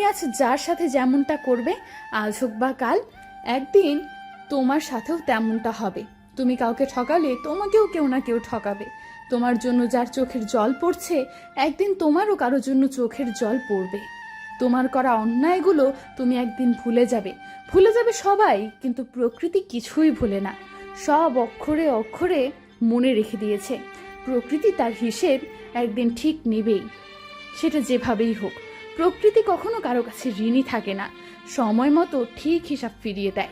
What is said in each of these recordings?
তুমি আজ যার সাথে যেমনটা করবে, আজ হোক বা কাল, একদিন তোমার সাথেও তেমনটা হবে। তুমি কাউকে ঠকালে তোমাকেও কেউ না কেউ ঠকাবে। তোমার জন্য যার চোখের জল পড়ছে, একদিন তোমারও কারও জন্য চোখের জল পড়বে। তোমার করা অন্যায়গুলো তুমি একদিন ভুলে যাবে। ভুলে যাবে সবাই, কিন্তু প্রকৃতি কিছুই ভুলে না। সব অক্ষরে অক্ষরে মনে রেখে দিয়েছে। প্রকৃতি তার হিসেব একদিন ঠিক নেবেই। সেটা যেভাবেই হোক। প্রকৃতি কখনো কারও কাছে ঋণী থাকে না। সময় মতো ঠিক হিসাব ফিরিয়ে দেয়।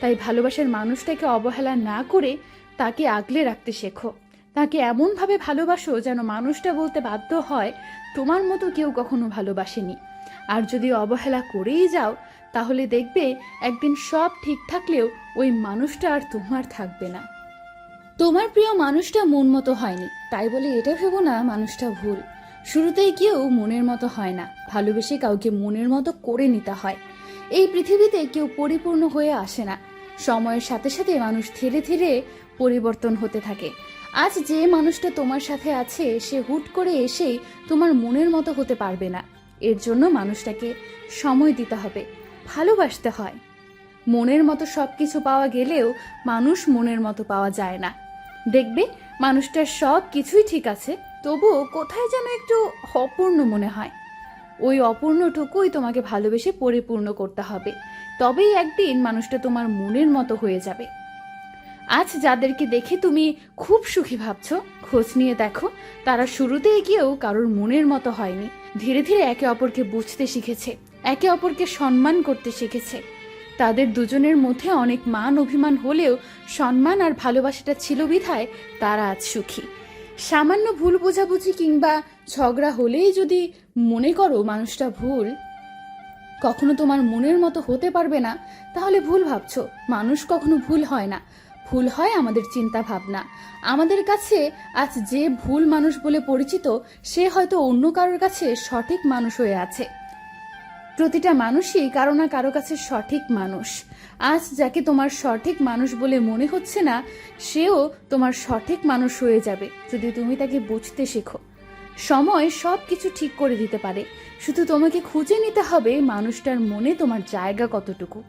তাই ভালোবাসার মানুষটাকে অবহেলা না করে তাকে আগলে রাখতে শেখো। তাকে এমনভাবে ভালোবাসো যেন মানুষটা বলতে বাধ্য হয়, তোমার মতো কেউ কখনো ভালোবাসেনি। আর যদি অবহেলা করেই যাও, তাহলে দেখবে একদিন সব ঠিক থাকলেও ওই মানুষটা আর তোমার থাকবে না। তোমার প্রিয় মানুষটা মন মতো হয়নি। তাই বলে এটা ভেবো না, মানুষটা ভুল। শুরুতেই কেউ মনের মতো হয় না। ভালোবেসে কাউকে মনের মতো করে নিতে হয়। এই পৃথিবীতে কেউ পরিপূর্ণ হয়ে আসে না। সময়ের সাথে সাথে মানুষ ধীরে ধীরে পরিবর্তন হতে থাকে। আজ যে মানুষটা তোমার সাথে আছে, সে হুট করে এসেই তোমার মনের মতো হতে পারবে না। এর জন্য মানুষটাকে সময় দিতে হবে, ভালোবাসতে হয়। মনের মতো সব কিছু পাওয়া গেলেও মানুষ মনের মতো পাওয়া যায় না। দেখবে, মানুষটার সব কিছুই ঠিক আছে তবুও কোথায় যেন একটু অপূর্ণ মনে হয়। ওই অপূর্ণটুকুই তোমাকে ভালোবেসে পরিপূর্ণ করতে হবে। তবেই একদিন মানুষটা তোমার মনের মতো হয়ে যাবে। আজ যাদেরকে দেখে তুমি খুব সুখী ভাবছ, খোঁজ নিয়ে দেখো, তারা শুরুতে গিয়েও কারোর মনের মতো হয়নি। ধীরে ধীরে একে অপরকে বুঝতে শিখেছে, একে অপরকে সম্মান করতে শিখেছে। তাদের দুজনের মধ্যে অনেক মান অভিমান হলেও সম্মান আর ভালোবাসাটা ছিল বিধায় তারা আজ সুখী। সামান্য ভুল বোঝাবুঝি কিংবা ঝগড়া হলেই যদি মনে করো মানুষটা ভুল, কখনো তোমার মনের মতো হতে পারবে না, তাহলে ভুল ভাবছ। মানুষ কখনো ভুল হয় না। ভুল হয় আমাদের চিন্তা ভাবনা আমাদের কাছে আজ যে ভুল মানুষ বলে পরিচিত, সে হয়তো অন্য কারোর কাছে সঠিক মানুষ হয়ে আছে। প্রতিটা মানুষই কারও না কারও কাছে সঠিক মানুষ। আজ যাকে তোমার সঠিক মানুষ বলে মনে হচ্ছে না, সেও তোমার সঠিক মানুষ হয়ে যাবে, যদি তুমি তাকে বুঝতে শেখো। সময় সব কিছু ঠিক করে দিতে পারে। শুধু তোমাকে খুঁজে নিতে হবে মানুষটার মনে তোমার জায়গা কতটুকু।